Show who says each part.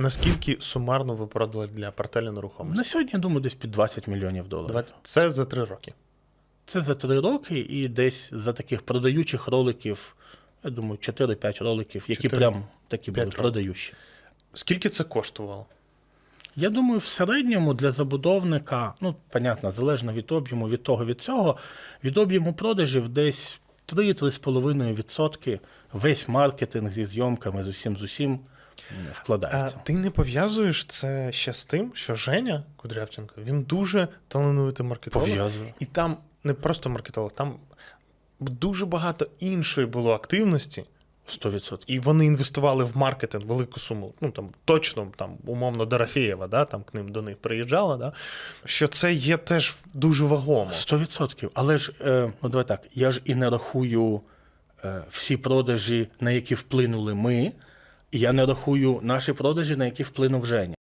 Speaker 1: Наскільки сумарно ви продали для портелі нерухомості?
Speaker 2: На сьогодні, я думаю, десь під 20 мільйонів доларів.
Speaker 1: 20 Це за три роки.
Speaker 2: Це за три роки, і десь за таких продаючих роликів, я думаю, 4-5 роликів, які
Speaker 1: Чотири-
Speaker 2: прям такі були
Speaker 1: роликів.
Speaker 2: продаючі.
Speaker 1: Скільки це коштувало?
Speaker 2: Я думаю, в середньому для забудовника, ну, понятно, залежно від об'єму, від того, від цього, від об'єму продажів десь 3-3,5% весь маркетинг зі зйомками, з усім з усім м,
Speaker 1: А ти не пов'язуєш це ще з тим, що Женя Кудрявченко він дуже талановитий маркетолог.
Speaker 2: Пов'язую.
Speaker 1: І там не просто маркетолог, там дуже багато іншої було активності,
Speaker 2: 100%.
Speaker 1: і вони інвестували в маркетинг велику суму. Ну там точно там умовно Дорофєєва, да, там к ним до них приїжджала. Да, що це є теж дуже вагомо.
Speaker 2: 100%. Але ж, е, ну давай так, я ж і не рахую е, всі продажі, на які вплинули ми, я не рахую наші продажі, на які вплинув Женя.